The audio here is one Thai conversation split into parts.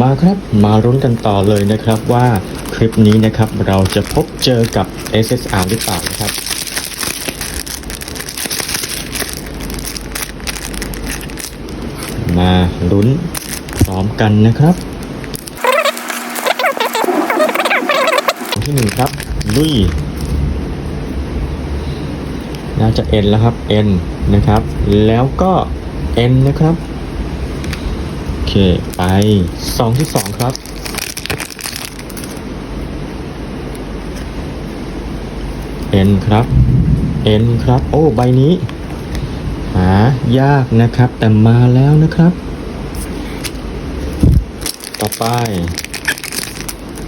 มาครับมารุ้นกันต่อเลยนะครับว่าคลิปนี้นะครับเราจะพบเจอกับ SSR หรือเปล่านะครับ มาลุ้นพร้อมกันนะครับที่หนึ่งครับ ลุย น่าจะ N แล้วครับ N นนะครับ แล้วก็ N นนะครับ เค ไปซองที่สองครับ N ครับ N ครับ โอ้ ใบนี้ หายากนะครับ แต่มาแล้วนะครับ ต่อไป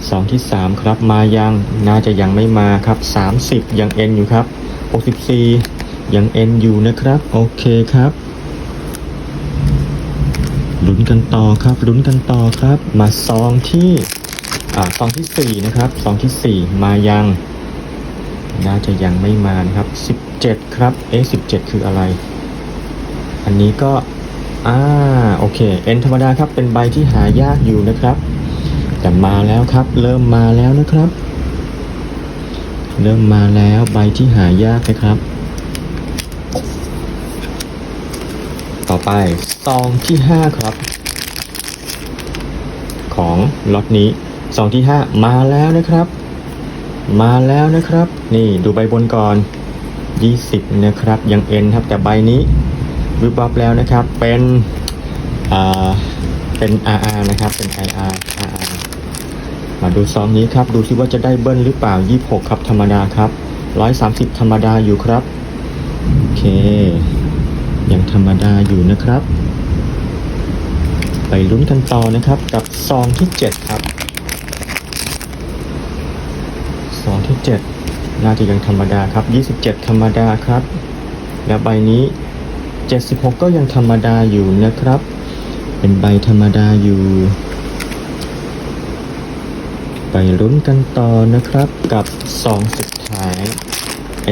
สองที่สามครับ มายัง น่าจะยังไม่มาครับสามสิบยัง N อยู่ครับหกสิบสี่ยัง N อยู่นะครับ โอเคครับ ลุ้นกันต่อครับลุ้นกันต่อครับ มาซองที่อ่าซองที่สี่นะครับซองที่สี่มายังน่าจะยังไม่มานะครับสิบเจ็ดครับเอ๊ะสิบเจ็ดคืออะไร อันนี้ก็อ่าโอเคเอ็นธรรมดาครับเป็นใบที่หายากอยู่นะครับ แต่มาแล้วครับ เริ่มมาแล้วนะครับ เริ่มมาแล้วใบที่หายากนะครับ ต่อไปซองที่ห้าครับ ของล็อตนี้ซองที่ห้ามาแล้วนะครับ มาแล้วนะครับ นี่ดูใบบนก่อน 20 นะครับ ยังเอ็นครับ แต่ใบนี้วิบวับแล้วนะครับ เป็นอ่าเป็น RR นะครับ เป็น IR RR มาดูซองนี้ครับ ดูซิว่าจะได้เบิ้ลหรือเปล่า 26 ครับธรรมดาครับ 130 ธรรมดาอยู่ครับ โอเค รรมดาอยู่นะครับ ไปลุ้นกันต่อนะครับกับซองที่ 7 ครับ ซองที่ 7 น่าจะยังธรรมดาครับ 27 ธรรมดาครับ แล้วใบนี้ 76 ก็ยังธรรมดาอยู่นะครับ เป็นใบธรรมดาอยู่ ไปลุ้นกันต่อนะครับกับซองสุดท้าย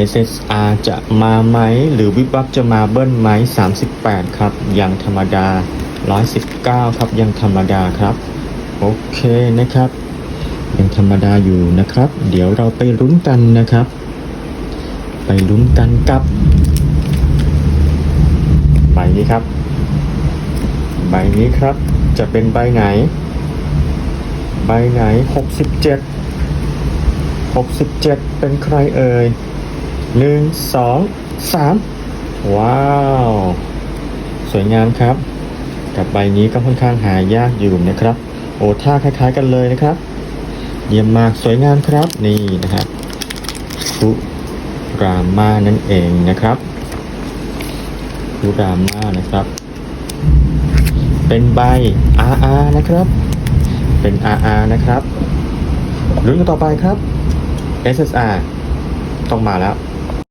SSR จะมาไหม หรือวิบวับจะมาเบิ้ลไหม 38 ครับ ยังธรรมดา 119 ครับ ยังธรรมดาครับ โอเคนะครับ ยังธรรมดาอยู่นะครับ เดี๋ยวเราไปลุ้นกันนะครับ ไปลุ้นกันกับใบนี้ครับ ใบนี้ครับ จะเป็นใบไหน ใบไหน 67 67 เป็นใครเอ่ย หนึ่งสองสามว้าว สวยงามครับ กับใบนี้ก็ค่อนข้างหายากอยู่นะครับ โอ้ท่าคล้ายๆกันเลยนะครับ เยี่ยมมากสวยงามครับนี่นะครับคุรามานั่นเองนะครับคุรามานะครับ เป็นใบ RR นะครับ เป็น RR นะครับลุ้นกันต่อไปครับ SSR ต้องมาแล้ว